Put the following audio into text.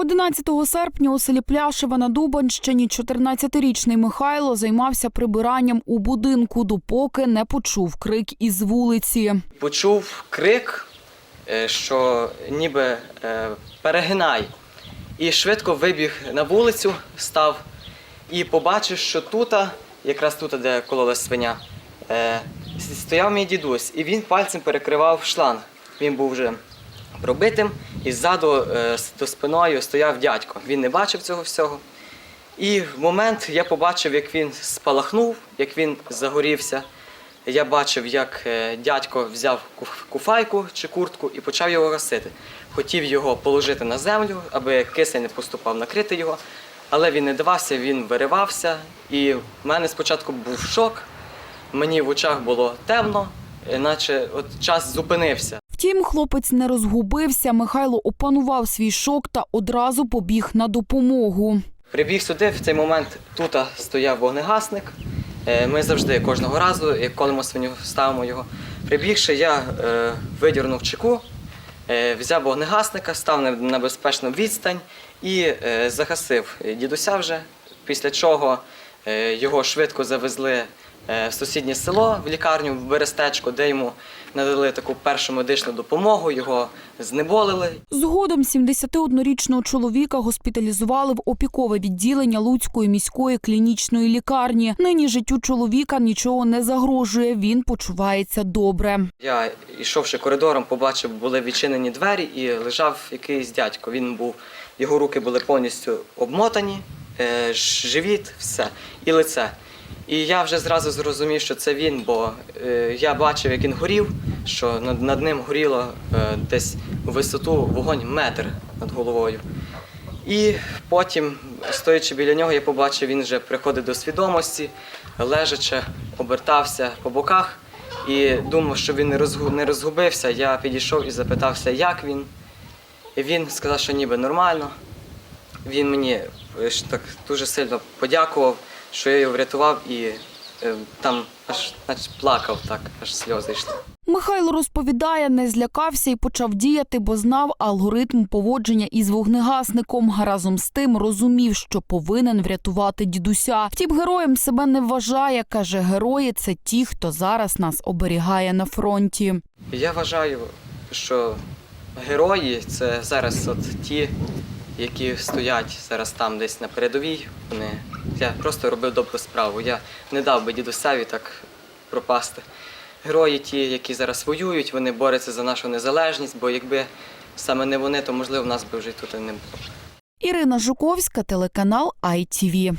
11 серпня у селі Пляшева на Дубанщині 14-річний Михайло займався прибиранням у будинку, допоки не почув крик із вулиці. почув крик, е, що ніби е, перегинай. І швидко вибіг на вулицю, став і побачив, що тут, якраз тут, де кололась свиня, е, стояв мій дідусь, і він пальцем перекривав шланг. Він був вже пробитим, і ззаду е, до спиною стояв дядько. Він не бачив цього всього. І в момент я побачив, як він спалахнув, як він загорівся. Я бачив, як е, дядько взяв куфайку чи куртку і почав його гасити. Хотів його положити на землю, аби кисень не поступав, накрити його. Але він не давався, він виривався. І в мене спочатку був шок. Мені в очах було темно, наче от час зупинився. Втім, хлопець не розгубився. Михайло опанував свій шок та одразу побіг на допомогу. Прибіг сюди, в цей момент тут стояв вогнегасник. Е, Ми завжди кожного разу, як колимо свиню, ставимо його. Прибігши, я е, видірнув чеку, е, взяв вогнегасника, став на, безпечну відстань і загасив дідуся вже. Після чого його швидко завезли в сусіднє село, в лікарню, в Берестечко, де йому надали таку першу медичну допомогу, його знеболили. Згодом 71-річного чоловіка госпіталізували в опікове відділення Луцької міської клінічної лікарні. Нині життю чоловіка нічого не загрожує. Він почувається добре. Я, йшовши коридором, побачив, були відчинені двері і лежав якийсь дядько. Він був, його руки були повністю обмотані, е, живіт, все, і лице. І я вже зразу зрозумів, що це він, бо е, я бачив, як він горів, що над, над ним горіло е, десь у висоту вогонь метр над головою. І потім, стоячи біля нього, я побачив, він вже приходить до свідомості, лежачи, обертався по боках і думав, що він не розгубився. Я підійшов і запитався, як він. І він сказав, що ніби нормально. Він мені е, так дуже сильно подякував, що я його врятував і е, там аж наче плакав так, аж сльози йшли. Михайло розповідає, не злякався і почав діяти, бо знав алгоритм поводження із вогнегасником. Разом з тим розумів, що повинен врятувати дідуся. Втім, героєм себе не вважає. каже, герої це ті, хто зараз нас оберігає на фронті. Я вважаю, що герої це зараз от ті, які стоять зараз там десь на передовій. Вони я просто робив добру справу. Я не дав би дідусеві так пропасти. Герої ті, які зараз воюють, вони борються за нашу незалежність, бо якби саме не вони, то можливо в нас би вже тут і не було. Ірина Жуковська, телеканал ITV.